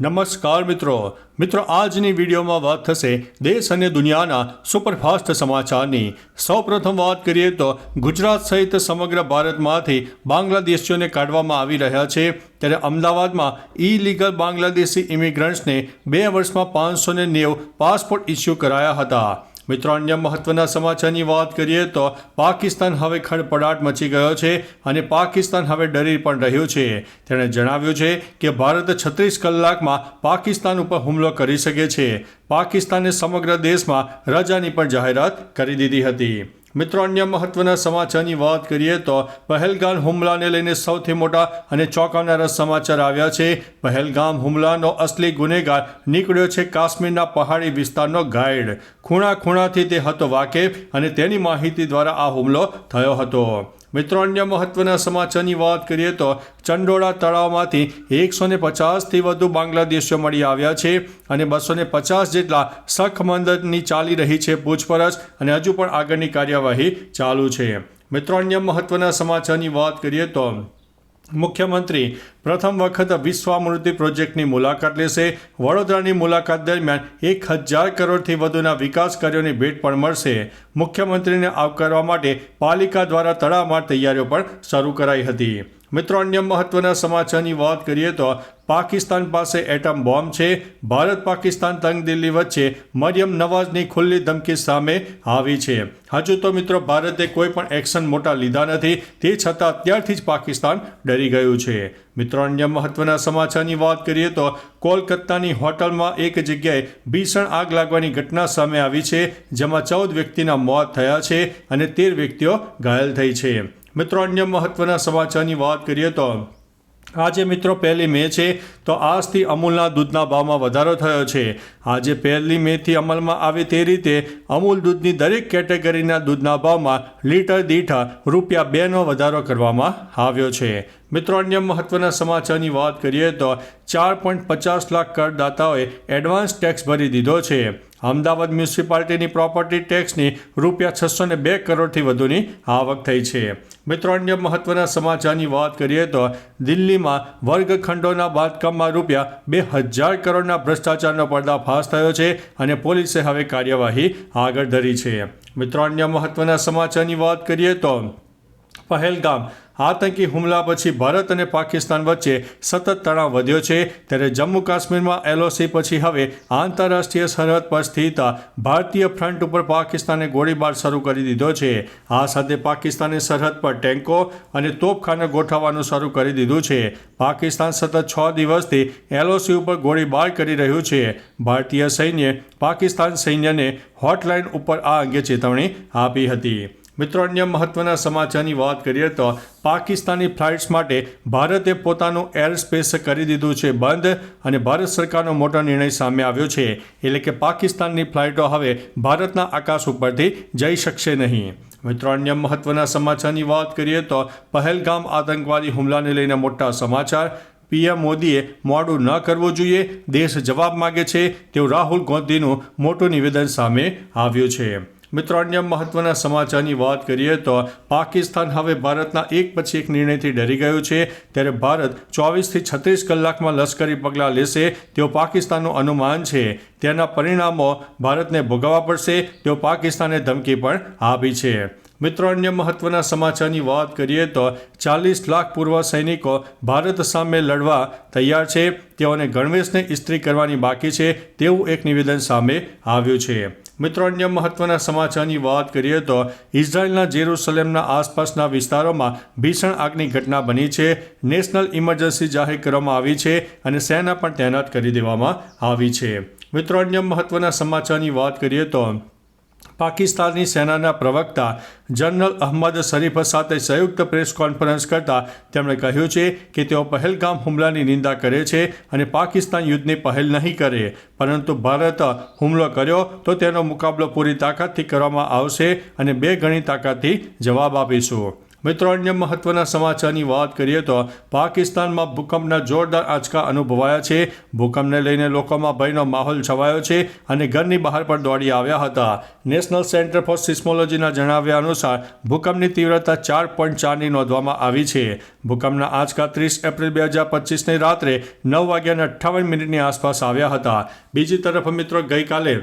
નમસ્કાર મિત્રો. મિત્રો, આજની વિડીયોમાં વાત થશે દેશ અને દુનિયાના સુપરફાસ્ટ સમાચારની. સૌપ્રથમ વાત કરીએ તો ગુજરાત સહિત સમગ્ર ભારતમાંથી બાંગ્લાદેશીઓને કાઢવામાં આવી રહ્યા છે. ત્યારે અમદાવાદમાં ઇલીગલ બાંગ્લાદેશી ઇમિગ્રન્ટ્સને બે વર્ષમાં પાંચસો ને નેવું પાસપોર્ટ ઇસ્યુ કરાયા હતા. મિત્રો અન્ય મહત્વના સમાચારની વાત કરીએ તો પાકિસ્તાન હવે ખડપડાટ મચી ગયો છે અને પાકિસ્તાન હવે ડરી પણ રહ્યું છે. તેણે જણાવ્યું છે કે ભારત છત્રીસ કલાકમાં પાકિસ્તાન ઉપર હુમલો કરી શકે છે. પાકિસ્તાને સમગ્ર દેશમાં રજાની પણ જાહેરાત કરી દીધી હતી. મિત્રો, અન્ય મહત્વના સમાચારની વાત કરીએ તો પહેલગામ હુમલાને લઈને સૌથી મોટા અને ચોંકાવનારા સમાચાર આવ્યા છે. પહેલગામ હુમલાનો અસલી ગુનેગાર નીકળ્યો છે કાશ્મીરના પહાડી વિસ્તારનો ગાઈડ. ખૂણા ખૂણાથી તે હતો વાકેફ અને તેની માહિતી દ્વારા આ હુમલો થયો હતો. મિત્રો, અન્ય મહત્વના સમાચારની વાત કરીએ તો ચંડોળા તળાવમાંથી એકસો ને પચાસથી વધુ બાંગ્લાદેશીઓ મળી આવ્યા છે અને બસો ને પચાસ જેટલા સખમંદની ચાલી રહી છે પૂછપરછ અને હજુ પણ આગળની કાર્યવાહી ચાલુ છે. મિત્રો, અન્ય મહત્વના સમાચારની વાત કરીએ તો મુખ્યમંત્રી પ્રથમ વખત વિશ્વામૃતિ પ્રોજેક્ટની મુલાકાત લેશે. વડોદરાની મુલાકાત દરમિયાન એક હજાર કરોડથી વધુના વિકાસ કાર્યોની ભેટ પણ મળશે. મુખ્યમંત્રીને આવકારવા માટે પાલિકા દ્વારા તડામાર તૈયારીઓ પણ શરૂ કરાઈ હતી. મિત્રો, અન્ય મહત્વના સમાચારની વાત કરીએ તો પાકિસ્તાન પાસે એટમ બોમ્બ છે. ભારત પાકિસ્તાન તંગ દિલ્હી વચ્ચે મરિયમ નવાઝની ખુલ્લી ધમકી સામે આવી છે. હજુ તો મિત્રો, ભારતે કોઈ પણ એક્શન મોટા લીધા નથી. તે છતાં અત્યારથી જ પાકિસ્તાન ડરી ગયું છે. મિત્રો, અન્ય મહત્વના સમાચારની વાત કરીએ તો કોલકાતાની હોટલમાં એક જગ્યાએ ભીષણ આગ લાગવાની ઘટના સામે આવી છે, જેમાં ચૌદ વ્યક્તિના મોત થયા છે અને તેર વ્યક્તિઓ ઘાયલ થઈ છે. મિત્રો, અન્ય મહત્વના સમાચારની વાત કરીએ તો આજે મિત્રો, પહેલી મે છે, તો આજથી અમૂલના દૂધના ભાવમાં વધારો થયો છે. આજે પહેલી મેથી અમલમાં આવે તે રીતે અમૂલ દૂધની દરેક કેટેગરીના દૂધના ભાવમાં લીટર દીઠ રૂપિયા બેનો વધારો કરવામાં આવ્યો છે. મિત્રો, અન્ય મહત્વના સમાચારની વાત કરીએ તો ચાર પોઈન્ટ પચાસ લાખ કરદાતાઓએ એડવાન્સ ટેક્સ ભરી દીધો છે. અમદાવાદ મ્યુનિસિપાલિટીની પ્રોપર્ટી ટેક્સની રૂપિયા છસો ને બે કરોડથી વધુની આવક થઈ છે. મિત્રો, અન્ય મહત્વના સમાચારની વાત કરીએ તો દિલ્હીમાં વર્ગખંડોના બાંધકામમાં રૂપિયા બે હજાર કરોડના ભ્રષ્ટાચારનો પર્દાફાશ થયો છે અને પોલીસે હવે કાર્યવાહી આગળ ધરી છે. મિત્રો, અન્ય મહત્વના સમાચારની વાત કરીએ તો પહેલગામ. આતંકી હુમલા પછી ભારત અને પાકિસ્તાન વચ્ચે સતત તણાવ વધ્યો છે. ત્યારે જમ્મુ કાશ્મીરમાં એલઓસી પછી હવે આંતરરાષ્ટ્રીય સરહદ પર સ્થિત ભારતીય ફ્રન્ટ ઉપર પાકિસ્તાને ગોળીબાર શરૂ કરી દીધો છે. આ સાથે પાકિસ્તાને સરહદ પર ટેન્કો અને તોપખાને ગોઠવવાનું શરૂ કરી દીધું છે. પાકિસ્તાન સતત છ દિવસથી એલઓસી ઉપર ગોળીબાર કરી રહ્યું છે. ભારતીય સૈન્યે પાકિસ્તાન સૈન્યને હોટલાઇન ઉપર આ અંગે ચેતવણી આપી હતી. મિત્રો, અન્ય મહત્વના સમાચારની વાત કરીએ તો પાકિસ્તાની ફ્લાઇટ્સ માટે ભારતે પોતાનું એર સ્પેસ કરી દીધું છે બંધ અને ભારત સરકારનો મોટો નિર્ણય સામે આવ્યો છે. એટલે કે પાકિસ્તાનની ફ્લાઇટો હવે ભારતના આકાશ ઉપરથી જઈ શકશે નહીં. મિત્રો, અન્ય મહત્વના સમાચારની વાત કરીએ તો પહેલગામ આતંકવાદી હુમલાને લઈને મોટા સમાચાર. પીએમ મોદીએ મોડું ન કરવું જોઈએ, દેશ જવાબ માગે છે તેવું રાહુલ ગાંધીનું મોટું નિવેદન સામે આવ્યું છે. મિત્રો, અન્ય મહત્વના સમાચારની વાત કરીએ તો પાકિસ્તાન હવે ભારતના એક પછી એક નિર્ણયથી ડરી ગયું છે. ત્યારે ભારત ચોવીસથી છત્રીસ કલાકમાં લશ્કરી પગલાં લેશે. તેઓ પાકિસ્તાનનું અનુમાન છે. તેના પરિણામો ભારતને ભોગવવા પડશે. તેઓ પાકિસ્તાને ધમકી પણ આપી છે. મિત્રો, અન્ય મહત્વના સમાચારની વાત કરીએ તો ચાલીસ લાખ પૂર્વ સૈનિકો ભારત સામે લડવા તૈયાર છે. તેઓને ગણવેશને ઇસ્ત્રી કરવાની બાકી છે. તેવું એક નિવેદન સામે આવ્યું છે. મિત્રો, અન્ય મહત્વના સમાચારની વાત કરીએ તો ઇઝરાયલના જેરુસલેમના આસપાસના વિસ્તારોમાં ભીષણ આગની ઘટના બની છે. નેશનલ ઇમરજન્સી જાહેર કરવામાં આવી છે અને સેના પણ તૈનાત કરી દેવામાં આવી છે. મિત્રો, અન્ય મહત્વના સમાચારની વાત કરીએ તો પાકિસ્તાની સેનાના પ્રવક્તા જનરલ અહમદ શરીફ સાથે સંયુક્ત પ્રેસ કોન્ફરન્સ કરતા તેમણે કહ્યું છે કે તેઓ પહેલગામ હુમલાની નિંદા કરે છે અને પાકિસ્તાન યુદ્ધની પહેલ નહીં કરે. પરંતુ ભારત હુમલો કર્યો તો તેનો મુકાબલો પૂરી તાકાતથી કરવામાં આવશે અને બે ગણી તાકાતથી જવાબ આપીશું. મિત્રો, અન્ય મહત્વના સમાચારની વાત કરીએ તો પાકિસ્તાનમાં ભૂકંપના જોરદાર આંચકા અનુભવાયા છે. ભૂકંપને લઈને લોકોમાં ભયનો માહોલ છવાયો છે અને ઘરની બહાર પણ દોડી આવ્યા હતા. નેશનલ સેન્ટર ફોર સિસ્મોલોજીના જણાવ્યા અનુસાર, ભૂકંપની તીવ્રતા ચાર પોઈન્ટ ચારની નોંધવામાં આવી છે. ભૂકંપના આંચકા ત્રીસ એપ્રિલ બે હજાર પચીસની રાત્રે નવ વાગ્યાના અઠ્ઠાવન મિનિટની આસપાસ આવ્યા હતા. બીજી તરફ મિત્રો, ગઈકાલે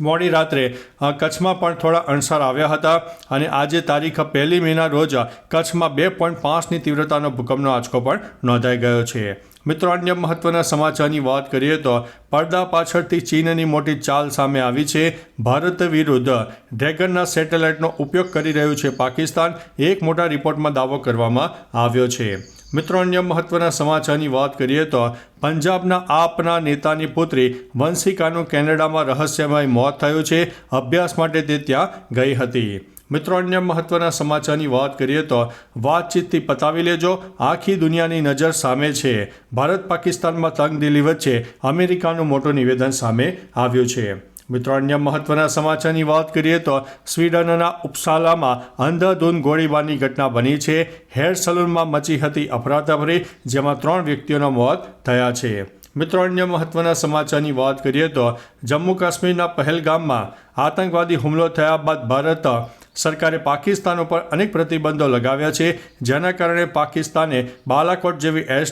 મોડી રાત્રે કચ્છમાં પણ થોડા અણસાર આવ્યા હતા અને આજે તારીખ પહેલી મેના રોજ કચ્છમાં બે પોઈન્ટ પાંચની તીવ્રતાનો ભૂકંપનો આંચકો પણ નોંધાઈ ગયો છે. મિત્રો, અન્ય મહત્વના સમાચારની વાત કરીએ તો પડદા પાછળથી ચીનની મોટી ચાલ સામે આવી છે. ભારત વિરુદ્ધ ડ્રેગનના સેટેલાઇટનો ઉપયોગ કરી રહ્યું છે પાકિસ્તાન. એક મોટા રિપોર્ટમાં દાવો કરવામાં આવ્યો છે. મિત્રો, અન્ય મહત્વના સમાચારની વાત કરીએ તો પંજાબના આપના નેતાની પુત્રી વંશિકાનું કેનેડામાં રહસ્યમય મોત થયું છે. અભ્યાસ માટે તે ત્યાં ગઈ હતી. મિત્રો, અન્ય મહત્વના સમાચારની વાત કરીએ તો વાતચીતથી પતાવી લેજો, આખી દુનિયાની નજર સામે છે. ભારત પાકિસ્તાનમાં તંગદિલી વચ્ચે અમેરિકાનું મોટું નિવેદન સામે આવ્યું છે. મિત્રો, અન્ય મહત્વના સમાચારની વાત કરીએ તો સ્વીડનના ઉપસાલામાં અંધાધૂન ગોળીબારની ઘટના બની છે. હેર સલૂનમાં મચી હતી અફરાતફરી, જેમાં ત્રણ વ્યક્તિઓના મોત થયા છે. મિત્રો, અન્ય મહત્વના સમાચારની વાત કરીએ તો જમ્મુ કાશ્મીરના પહેલગામમાં આતંકવાદી હુમલો થયા બાદ ભારત સરકારે પાકિસ્તાન ઉપર અનેક પ્રતિબંધો લગાવ્યા છે, જેના કારણે પાકિસ્તાને બાલાકોટ જેવી એર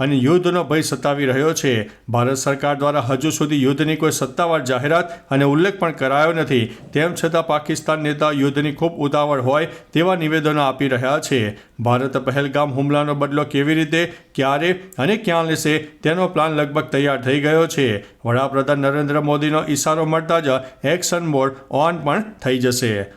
અને યુદ્ધનો ભય સતાવી રહ્યો છે. ભારત સરકાર દ્વારા હજુ સુધી યુદ્ધની કોઈ સત્તાવાર જાહેરાત અને ઉલ્લેખ પણ કરાયો નથી. તેમ છતાં પાકિસ્તાન નેતા યુદ્ધની ખૂબ ઉતાવળ હોય તેવા નિવેદનો આપી રહ્યા છે. ભારત પહેલગામ હુમલાનો બદલો કેવી રીતે, ક્યારે અને ક્યાં લેશે તેનો પ્લાન લગભગ તૈયાર થઈ ગયો છે. વડાપ્રધાન નરેન્દ્ર મોદીનો ઇશારો મળતા જ એક્શન મોડ ઓન પણ થઈ જશે.